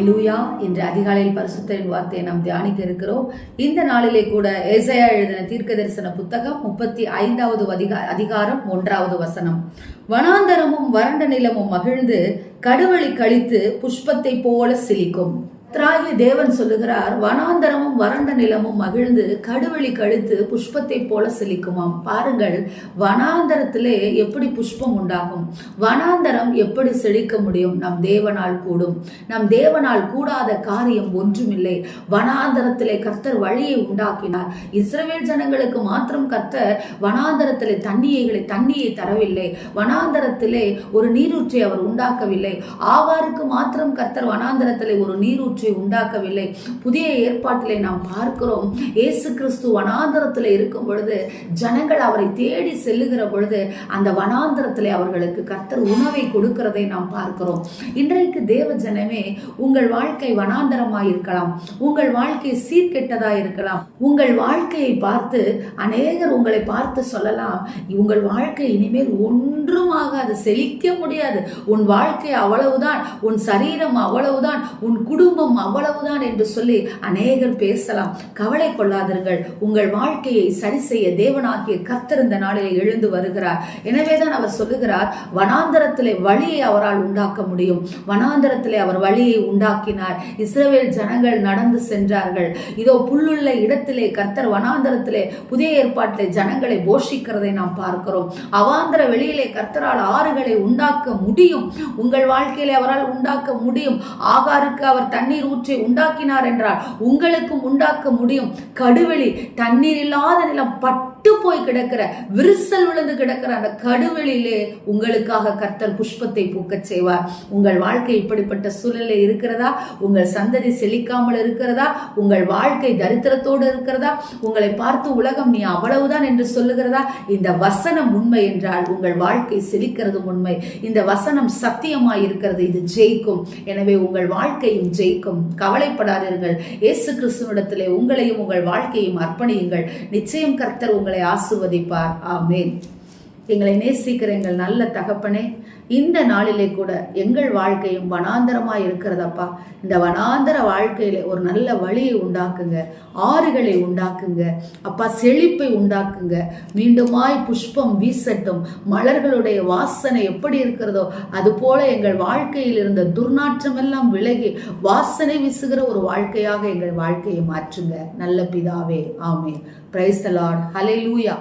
ஹalleluya இன்று அதிகாலையில் பரிசுத்தரின் வார்த்தையை நாம் தியானிக்க இருக்கிறோம் இந்த நாளிலே கூட ஏசையா எழுதின தீர்க்க தரிசன புத்தகம் முப்பத்தி ஐந்தாவது அதிகா அதிகாரம் ஒன்றாவது வசனம். வனாந்தரமும் வறண்ட நிலமும் மகிழ்ந்து கடுவழி கழித்து புஷ்பத்தை போல சிலிக்கும். திராகிய தேவன் சொல்லுகிறார் வனாந்தரமும் வறண்ட நிலமும் மகிழ்ந்து கடுவெளி கழுத்து புஷ்பத்தை போல செழிக்குமாம். பாருங்கள் வனாந்தரத்திலே எப்படி புஷ்பம் உண்டாகும்? வனாந்தரம் எப்படி செழிக்க முடியும்? நம் தேவனால் கூடும். நம் தேவனால் கூடாத காரியம் ஒன்றுமில்லை. வனாந்தரத்திலே கர்த்தர் வழியை உண்டாக்கினார். இஸ்ரவேல் ஜனங்களுக்கு மாத்திரம் கர்த்தர் வனாந்தரத்திலே தண்ணியைகளை தண்ணியை தரவில்லை. வனாந்தரத்திலே ஒரு நீரூற்றை அவர் உண்டாக்கவில்லை. ஆவாருக்கு மாத்திரம் கர்த்தர் வனாந்தரத்திலே ஒரு நீரூற்று உண்டாக்கவில்லை. புதிய ஏற்பாட்டிலே நாம் பார்க்கிறோம். இயேசு கிறிஸ்து வனாந்தரத்தில் இருக்கும் பொழுது ஜனங்கள் அவரை தேடி செல்லுகிற பொழுது அந்த வனாந்தரத்தில் அவர்களுக்கு கர்த்தர் உணவை கொடுக்கிறதை நாம் பார்க்கிறோம். இன்றைக்கு தேவ ஜனமே உங்கள் வாழ்க்கை வனாந்தரமாக இருக்கலாம் உங்கள் வாழ்க்கை சீர்கெட்டதாக இருக்கலாம் உங்கள் வாழ்க்கையை பார்த்து அநேகர் உங்களை பார்த்து சொல்லலாம் உங்கள் வாழ்க்கை இனிமேல் ஒன்றுமாக அது செழிக்க முடியாது. உன் வாழ்க்கை அவ்வளவுதான் உன் சரீரம் அவ்வளவுதான் உன் குடும்பம் அவ்வளவுதான் என்று சொல்லி அநேகர் பேசலாம். கவலை கொள்ளாதீர்கள். உங்கள் வாழ்க்கையை சரி செய்ய தேவனாகிய கத்திருந்த இந்த நாளில் எழுந்து வருகிறார். எனவேதான் அவர் சொல்லுகிறார் வனாந்தரத்திலே வழியை அவரால் உண்டாக்க முடியும். வனாந்தரத்திலே அவர் வழியை உண்டாக்கினார். இஸ்ரவேல் ஜனங்கள் நடந்து சென்றார்கள். இதோ புல்லுள்ள இடத்திலே கர்த்தர் வனாந்தரத்திலே புதிய ஏற்பாட்டிலே ஜனங்களை போஷிக்கிறதை நாம் பார்க்கிறோம். அவாந்தர வெளியிலே கர்த்தரால் ஆறுகளை உண்டாக்க முடியும். உங்கள் வாழ்க்கையிலே அவரால் உண்டாக்க முடியும். ஆகாருக்கு அவர் தண்ணீர் ஊற்றி உண்டாக்கினார் என்றால் உங்களுக்கும் உண்டாக்க முடியும். கடுவெளி தண்ணீர் இல்லாத நிலம் பட்டு போய் கிடக்கிற விரிசல் விழுந்து கிடக்கிற அந்த கடுவெளியிலே உங்களுக்காக கர்த்தர் புஷ்பத்தை பூக்கச் செய்வார். உங்கள் வாழ்க்கை இப்படிப்பட்ட சூழ்நிலை இருக்கிறதா? உங்கள் சந்ததி செழிக்காமல் இருக்கிறதா? உங்கள் வாழ்க்கை தரித்திரத்தோடு இருக்கிறதா? உங்களை பார்த்து உலகம் நீ அவ்வளவுதான் என்று சொல்லுகிறதா? இந்த வசனம் உண்மை என்றால் உங்கள் வாழ்க்கை செழிக்கிறதும் உண்மை. இந்த வசனம் சத்தியமாய் இருக்கிறது இது ஜெயிக்கும். எனவே உங்கள் வாழ்க்கையும் ஜெயிக்கும். கவலைப்படாதீர்கள். இயேசு கிறிஸ்துவனிடத்திலே உங்களையும் உங்கள் வாழ்க்கையும் அர்ப்பணியுங்கள். நிச்சயம் கர்த்தர் உங்களை ஆசுவதிப்பார் ஆமேன். எங்களை நேசிக்கிற எங்கள் நல்ல தகப்பனே இந்த நாளிலே கூட எங்கள் வாழ்க்கையும் வனாந்தரமாக இருக்கிறதப்பா. இந்த வனாந்தர வாழ்க்கையில் ஒரு நல்ல வழியை உண்டாக்குங்க ஆறுகளை உண்டாக்குங்க அப்பா செழிப்பை உண்டாக்குங்க. மீண்டுமாய் புஷ்பம் வீசட்டும். மலர்களுடைய வாசனை எப்படி இருக்கிறதோ அதுபோல எங்கள் வாழ்க்கையில் இருந்த துர்நாற்றம் எல்லாம் விலகி வாசனை வீசுகிற ஒரு வாழ்க்கையாக எங்கள் வாழ்க்கையை மாற்றுங்க. நல்ல பிதாவே ஆமே பிரைஸ் லார்ட் ஹலே லூயா